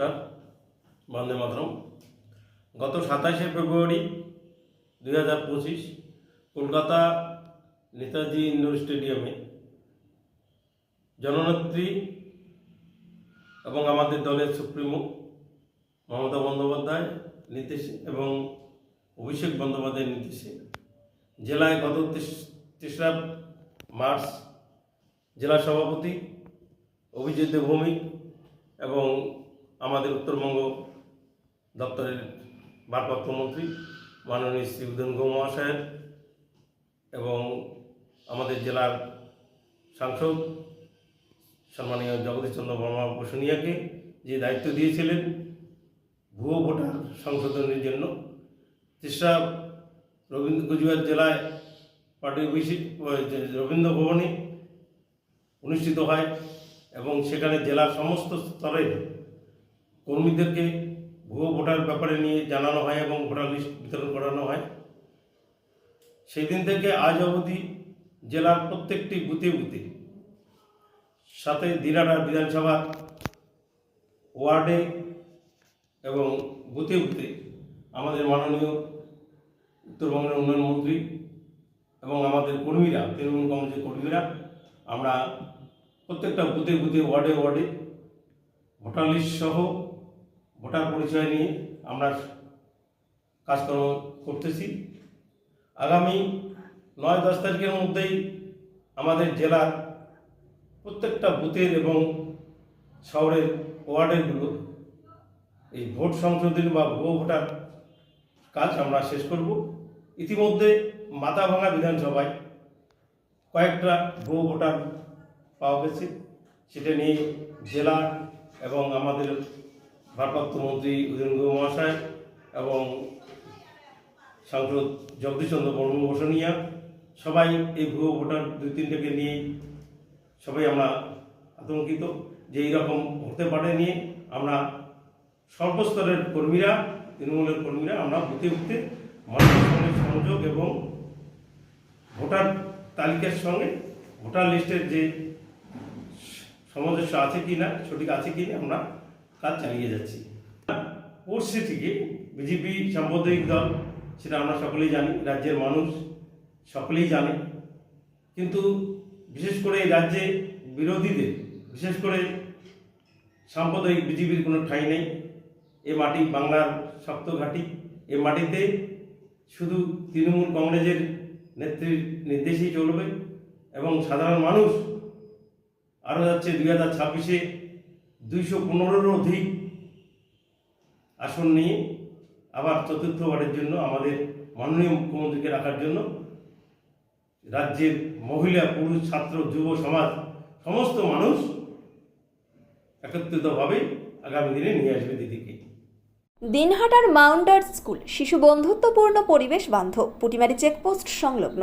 নমস্কার বন্দে মাতরম। গত সাতাশে ফেব্রুয়ারি দুই হাজার পঁচিশ কলকাতা নেতাজি ইন্ডোর স্টেডিয়ামে জননেত্রী এবং আমাদের দলের সুপ্রিমো মমতা বন্দ্যোপাধ্যায় নির্দেশে এবং অভিষেক বন্দ্যোপাধ্যায়ের নির্দেশে জেলায় গত তেস- তেসরা মার্চ জেলা সভাপতি অভিজিৎ দেবভৌমিক এবং আমাদের উত্তরবঙ্গ দপ্তরের ভারপ্রাপ্ত মন্ত্রী মাননীয় শ্রী উদয়ন গৌ মহাশয়ের এবং আমাদের জেলার সাংসদ সম্মানীয় জগদীশ চন্দ্র বর্মা বসুনিয়াকে যে দায়িত্ব দিয়েছিলেন ভুয়ো ভোটার সংশোধনের জন্য। তেসরা রবীন্দ্র কুচবিহার জেলায় পার্টি অফিসে রবীন্দ্র ভবনে অনুষ্ঠিত হয় এবং সেখানে জেলার সমস্ত স্তরের কর্মীদেরকে ভুয়ো ভোটার ব্যাপারে নিয়ে জানানো হয় এবং ভোটার লিস্ট বিতরণ করানো হয়। সেই দিন থেকে আজ অবধি জেলার প্রত্যেকটি বুথে বুথে, সাথে দিনাটা বিধানসভা ওয়ার্ডে এবং বুথে বুথে আমাদের মাননীয় উত্তরবঙ্গের উন্নয়ন মন্ত্রী এবং আমাদের কর্মীরা, তৃণমূল কংগ্রেসের কর্মীরা, আমরা প্রত্যেকটা বুথে বুথে, ওয়ার্ডে ওয়ার্ডে ভোটার লিস্ট সহ ভোটার পরিচয় নিয়ে আমরা কাজকর্ম করতেছি। আগামী নয় দশ তারিখের মধ্যেই আমাদের জেলার প্রত্যেকটা বুথের এবং শহরের ওয়ার্ডেরগুলো এই ভোট সংশোধন বা ভুয়ো ভোটার কাজ আমরা শেষ করব। ইতিমধ্যে মাথাভাঙা বিধানসভায় কয়েকটা ভুয়ো ভোটার পাওয়া গেছে। সেটা নিয়ে জেলা এবং আমাদের ভারপ্রাপ্ত মন্ত্রী উদয়ন মহাশয় এবং সাংসদ জগদীশচন্দ্র বর্ম বসনিয়া, সবাই এই ভুয়ো ভোটার দুই তিনটাকে নিয়ে সবাই আমরা আতঙ্কিত যে এইরকম হতে পারে নিয়ে আমরা সর্বস্তরের কর্মীরা, তৃণমূলের কর্মীরা আমরা বুথে উঠতে মানুষের সঙ্গে সংযোগ এবং ভোটার তালিকার সঙ্গে ভোটার লিস্টের যে সামঞ্জস্য আছে কি না সঠিক আছে কি না আমরা কাজ চালিয়ে যাচ্ছি। পড়ছে থেকে বিজেপি সাম্প্রদায়িক দল, সেটা আমরা সকলেই জানি, রাজ্যের মানুষ সকলেই জানে। কিন্তু বিশেষ করে রাজ্যে বিরোধীদের, বিশেষ করে সাম্প্রদায়িক বিজেপির কোনো ঠাঁই নেই। এ মাটি বাংলার শক্ত ঘাঁটি। এ মাটিতে শুধু তৃণমূল কংগ্রেসের নেত্রীর নির্দেশেই চলবে এবং সাধারণ মানুষ আরও যাচ্ছে দুই হাজার ছাব্বিশে দুইশো পনেরোরও অধিক আসন নিয়ে আবার চতুর্থবারের জন্য আমাদের মাননীয় মুখ্যমন্ত্রীকে রাখার জন্য রাজ্যের মহিলা, পুরুষ, ছাত্র, যুব সমাজ সমস্ত মানুষ একত্রিতভাবে আগামী দিনে নিয়ে আসবে দিদিকে। দিনহাটার মাউন্টার স্কুল, শিশু বন্ধুত্বপূর্ণ পরিবেশ বান্ধব, পুটিমারি চেকপোস্ট সংলগ্ন।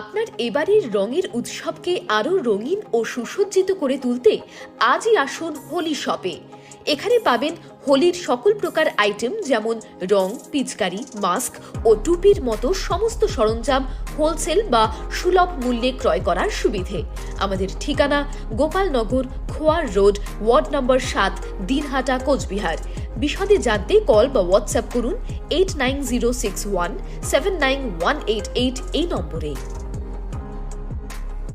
আপনার এবারের রঙের উৎসবকে আরও রঙিন ও সুসজ্জিত করে তুলতে আজই আসুন হোলি শপে। এখানে পাবেন হোলির সকল প্রকার আইটেম যেমন রং, পিচকারি, মাস্ক ও টুপির মতো সমস্ত সরঞ্জাম হোলসেল বা সুলভ মূল্যে ক্রয় করার সুবিধে। আমাদের ঠিকানা Gopalnagar Khoar road, ward number সাত, দিনহাটা, কোচবিহার। বিশদে জানতে কল বা হোয়াটসঅ্যাপ করুন eight nine zero six one seven nine one eight eight এই নম্বরে।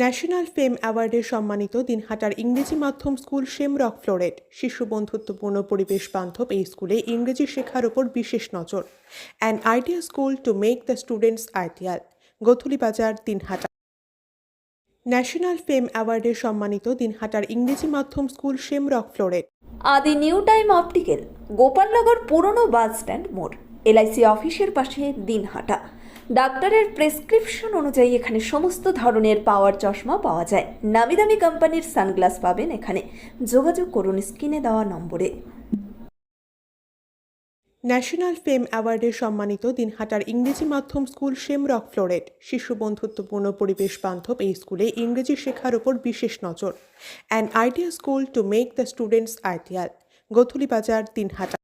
ন্যাশনাল ফেম অ্যাওয়ার্ডে সম্মানিত দিনহাটার ইংরেজি মাধ্যম স্কুল শেমরক ফ্লোরেট, শিশু বন্ধুত্বপূর্ণ পরিবেশ বান্ধব এই স্কুলে ইংরেজি শেখার ওপর বিশেষ নজর। An idea school to make the students ideal Gothuli Bazar, Dinhata. National fame অ্যাওয়ার্ডে সম্মানিত দিনহাটার ইংরেজি মাধ্যম স্কুল শেমরক ফ্লোরেট। আদি নিউ টাইম অপটিক্যাল, গোপালনগর পুরনো বাস স্ট্যান্ড মোড়, এলআইসি অফিসের পাশে দিনহাটা। ডাক্তারের প্রেসক্রিপশন অনুযায়ী এখানে সমস্ত ধরনের পাওয়ার চশমা পাওয়া যায়। নামি দামি কোম্পানির সানগ্লাস পাবেন এখানে। যোগাযোগ করুন স্ক্রিনে দেওয়া নম্বরে। ন্যাশনাল ফেম অ্যাওয়ার্ডে সম্মানিত দিনহাটার ইংরেজি মাধ্যম স্কুল শেমরক ফ্লোরেট। শিশু বন্ধুত্বপূর্ণ পরিবেশ বান্ধব এই স্কুলে ইংরেজি শেখার ওপর বিশেষ নজর। An idea school to make the students ideal Gothuli Bazar, Dinhata.